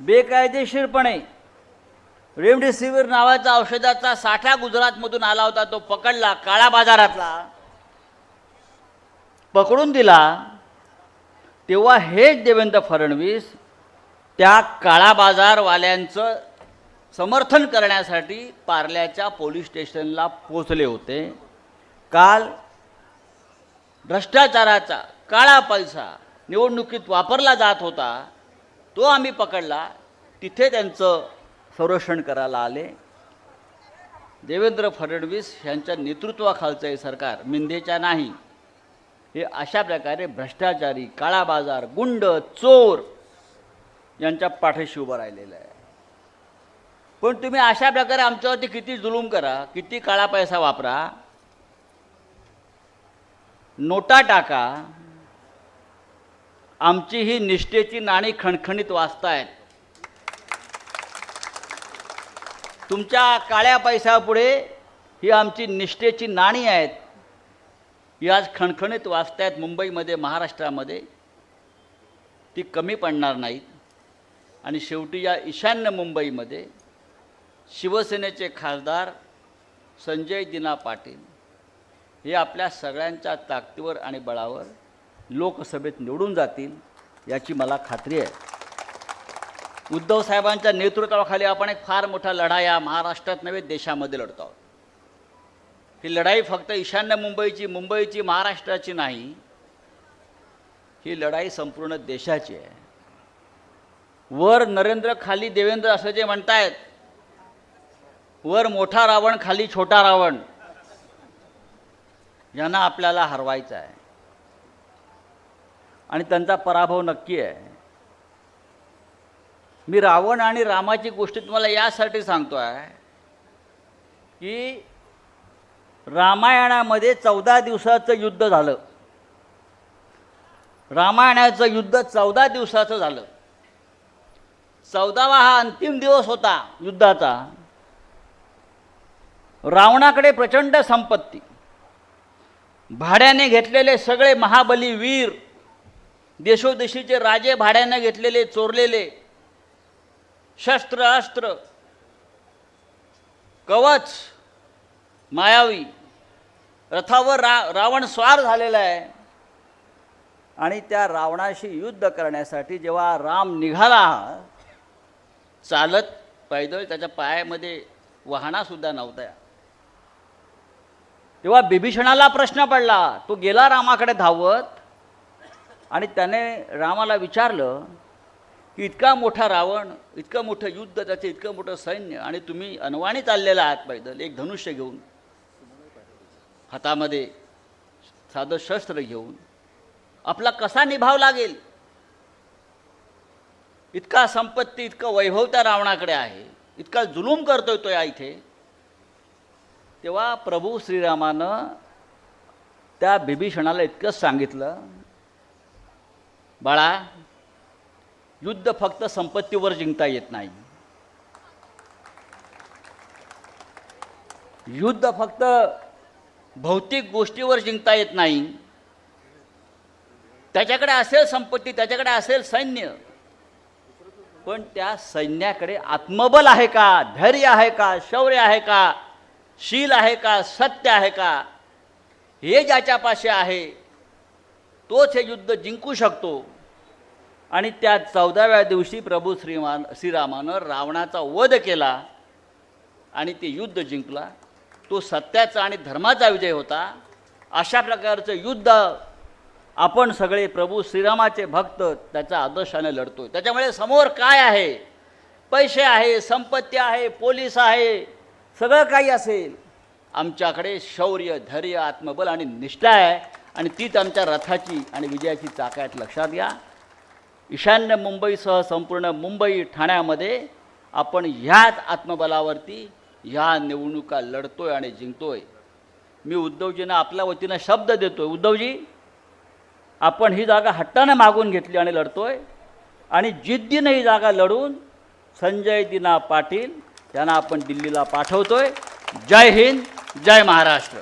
बेकायदेशीरपणे रेमडेसिवीर नावाचा औषधाचा साठा गुजरातमधून आला होता तो पकडला काळा बाजारातला पकडून दिला. तेव्हा हेच देवेंद्र फडणवीस त्या काळा बाजारवाल्यांचं समर्थन करण्यासाठी पार्ल्याच्या पोलीस स्टेशनला पोचले होते. काल भ्रष्टाचाराचा काळा पैसा निवडणुकीत वापरला जात होता. तो आम्ही पकडला. तिथे त्यांचं संरक्षण करायला आले. देवेंद्र फडणवीस यांच्या नेतृत्वाखालचं हे सरकार मिंदेच्या नाही. हे अशा प्रकारे भ्रष्टाचारी काळा बाजार गुंड चोर यांच्या पाठीशी उभं राहिलेलं आहे. पण तुम्ही अशा प्रकारे आमच्यावरती किती जुलूम करा किती काळा पैसा वापरा. नोटा टाका. आमची ही निष्ठेची नाणी खणखणीत वाचतायत तुमच्या काळ्या पैशापुढे ही आमची निष्ठेची नाणी आहेत. ही आज खणखणीत वाचतायत मुंबईमध्ये महाराष्ट्रामध्ये. ती कमी पडणार नाहीत. आणि शेवटी या ईशान्य मुंबईमध्ये शिवसेनेचे खासदार संजय दिना पाटील हे आपल्या सगळ्यांच्या ताकदीवर आणि बळावर लोकसभेत निवडून जातील याची मला खात्री आहे. उद्धव साहेबांच्या नेतृत्वाखाली आपण एक फार मोठा लढा या महाराष्ट्रात नव्हे देशामध्ये लढतो आहोत. ही लढाई फक्त ईशान्य मुंबईची मुंबईची महाराष्ट्राची नाही ही लढाई संपूर्ण देशाची आहे. वर नरेंद्र खाली देवेंद्र असं जे म्हणतायत वर मोठा रावण खाली छोटा रावण यांना आपल्याला हरवायचं आहे. आणि त्यांचा पराभव नक्की आहे. मी रावण आणि रामाची गोष्ट तुम्हाला यासाठी सांगतो आहे की रामायणामध्ये चौदा दिवसाचं युद्ध झालं. रामायणाचं युद्ध चौदा दिवसाचं झालं. चौदावा हा अंतिम दिवस होता युद्धाचा. रावणाकडे प्रचंड संपत्ती. भाड्याने घेतलेले सगळे महाबली वीर देशोदेशीचे राजे भाड्याने घेतलेले चोरलेले शस्त्र अस्त्र कवच मायावी रथावर रा रावण स्वार झालेला आहे. आणि त्या रावणाशी युद्ध करण्यासाठी जेव्हा राम निघाला चालत पैदल त्याच्या पायामध्ये वाहनासुद्धा नव्हत्या. तेव्हा बिभीषणाला प्रश्न पडला तो गेला रामाकडे धावत? आणि त्याने रामाला विचारलं की इतका मोठा रावण इतकं मोठं युद्ध त्याचं इतकं मोठं सैन्य आणि तुम्ही अनवाणी चाललेला आहात पैदल एक धनुष्य घेऊन हातामध्ये साधं शस्त्र घेऊन आपला कसा निभाव लागेल? इतका संपत्ती इतकं वैभव त्या रावणाकडे आहे इतका जुलूम करतोय तो या इथे. तेव्हा प्रभू श्रीरामानं त्या बिभीषणाला इतकंच सांगितलं बाळा युद्ध फक्त संपत्तीवर जिंकता येत नाही. युद्ध फक्त भौतिक गोष्टीवर जिंकता येत नाही. त्याच्याकडे असेल संपत्ती त्याच्याकडे असेल सैन्य. पण त्या सैन्याकडे आत्मबल आहे का? धैर्य आहे का? शौर्य आहे का? शील आहे का? सत्य आहे का? हे ज्याच्यापाशी आहे तोच हे युद्ध जिंकू शकतो. आणि त्या चौदाव्या दिवशी प्रभू श्रीमान श्रीरामानं रावणाचा वध केला आणि ते युद्ध जिंकला. तो सत्याचा आणि धर्माचा विजय होता. अशा प्रकारचं युद्ध आपण सगळे प्रभू श्रीरामाचे भक्त त्याच्या आदर्शाने लढतोय. त्याच्यामुळे समोर काय आहे? पैसे आहे संपत्ती आहे पोलीस आहे सगळं काही असेल. आमच्याकडे शौर्य धैर्य आत्मबल आणि निष्ठा आहे. आणि तीच आमच्या रथाची आणि विजयाची चाकायत लक्षात घ्या. ईशान्य मुंबईसह संपूर्ण मुंबई ठाण्यामध्ये आपण ह्याच आत्मबलावरती ह्या निवडणुका लढतोय आणि जिंकतोय. मी उद्धवजींना आपल्या वतीनं शब्द देतोय. उद्धवजी आपण ही जागा हट्टाने मागून घेतली आणि लढतोय. आणि जिद्दीनं ही जागा लढून संजय दिना पाटील यांना आपण दिल्लीला पाठवतोय. जय हिंद जय महाराष्ट्र.